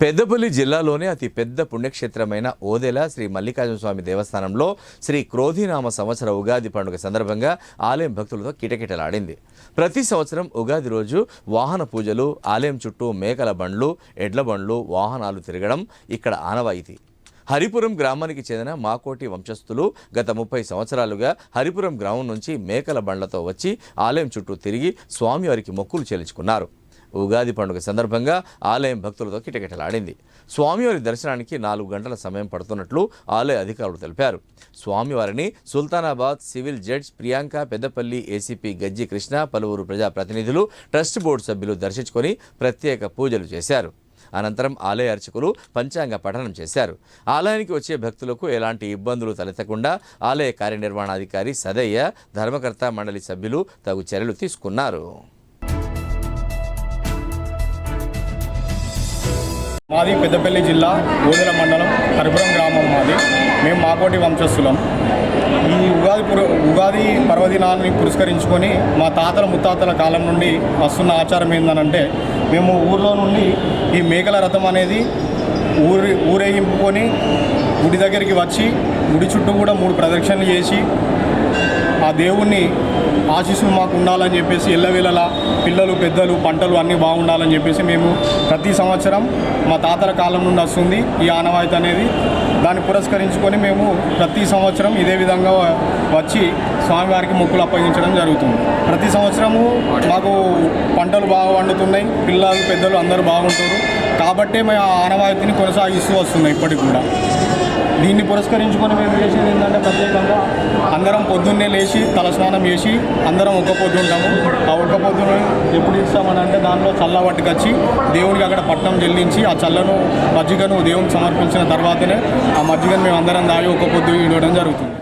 పెద్దపల్లి జిల్లాలోనే అతి పెద్ద పుణ్యక్షేత్రమైన ఓదెల శ్రీ మల్లికార్జున స్వామి దేవస్థానంలో శ్రీ క్రోధినామ సంవత్సర ఉగాది పండుగ సందర్భంగా ఆలయం భక్తులతో కిటకిటలాడింది. ప్రతి సంవత్సరం ఉగాది రోజు వాహన పూజలు ఆలయం చుట్టూ మేకల బండ్లు ఎడ్ల బండ్లు వాహనాలు తిరగడం ఇక్కడ ఆనవాయితీ. హరిపురం గ్రామానికి చెందిన మాకోటి వంశస్థులు గత ముప్పై సంవత్సరాలుగా హరిపురం గ్రామం నుంచి మేకల బండ్లతో వచ్చి ఆలయం చుట్టూ తిరిగి స్వామివారికి మొక్కులు చెల్లించుకున్నారు. ఉగాది పండుగ సందర్భంగా ఆలయం భక్తులతో కిటకిటలాడింది. స్వామివారి దర్శనానికి నాలుగు గంటల సమయం పడుతున్నట్లు ఆలయ అధికారులు తెలిపారు. స్వామివారిని Sultanabad civil judge Priyanka Peddapalli ACP Gajji Krishna పలువురు ప్రజాప్రతినిధులు ట్రస్ట్ బోర్డు సభ్యులు దర్శించుకొని ప్రత్యేక పూజలు చేశారు. అనంతరం ఆలయ అర్చకులు పంచాంగ పఠనం చేశారు. ఆలయానికి వచ్చే భక్తులకు ఎలాంటి ఇబ్బందులు తలెత్తకుండా ఆలయ కార్యనిర్వహణాధికారి సదయ్య ధర్మకర్త మండలి సభ్యులు తగు చర్యలు తీసుకున్నారు. మాది పెద్దపల్లి జిల్లా ఓదెల మండలం హరిపురం గ్రామం మాది. మేము మాకోటి వంశస్థులం. ఈ ఉగాది ఉగాది పర్వదినాన్ని పురస్కరించుకొని మా తాతల ముత్తాతల కాలం నుండి వస్తున్న ఆచారం ఏందనంటే మేము ఊర్లో నుండి ఈ మేకల రథం అనేది ఊరి ఊరేగింపుకొని గుడి దగ్గరికి వచ్చి గుడి చుట్టూ కూడా మూడు ప్రదక్షిణలు చేసి ఆ దేవుణ్ణి ఆశీస్సులు మాకు ఉండాలని చెప్పేసి ఎల్లవేళలా పిల్లలు పెద్దలు పంటలు అన్నీ బాగుండాలని చెప్పేసి మేము ప్రతి సంవత్సరం మా తాతల కాలం నుండి వస్తుంది ఈ ఆనవాయితీ అనేది. దాన్ని పురస్కరించుకొని మేము ప్రతి సంవత్సరం ఇదే విధంగా వచ్చి స్వామివారికి మొక్కులు అప్పగించడం జరుగుతుంది. ప్రతి సంవత్సరము మాకు పంటలు బాగా వండుతున్నాయి పిల్లలు పెద్దలు అందరూ బాగుంటారు. కాబట్టే మేము ఆ ఆనవాయితీని కొనసాగిస్తూ వస్తున్నాయి ఇప్పటికి కూడా. దీన్ని పురస్కరించుకొని మేము చేసేది ఏంటంటే ప్రతి అందరం పొద్దున్నే లేచి తలస్నానం చేసి అందరం ఒక్క పొద్దు ఉంటాము. ఆ ఒక్క పొద్దున ఎప్పుడు ఇస్తామని అంటే దానిలో చల్ల పట్టుకొచ్చి దేవునికి అక్కడ పట్టం చెల్లించి ఆ చల్లను మజ్జిగను దేవునికి సమర్పించిన తర్వాతనే ఆ మజ్జిగను మేము అందరం దాగి ఒక్క పొద్దు ఇవ్వడం జరుగుతుంది.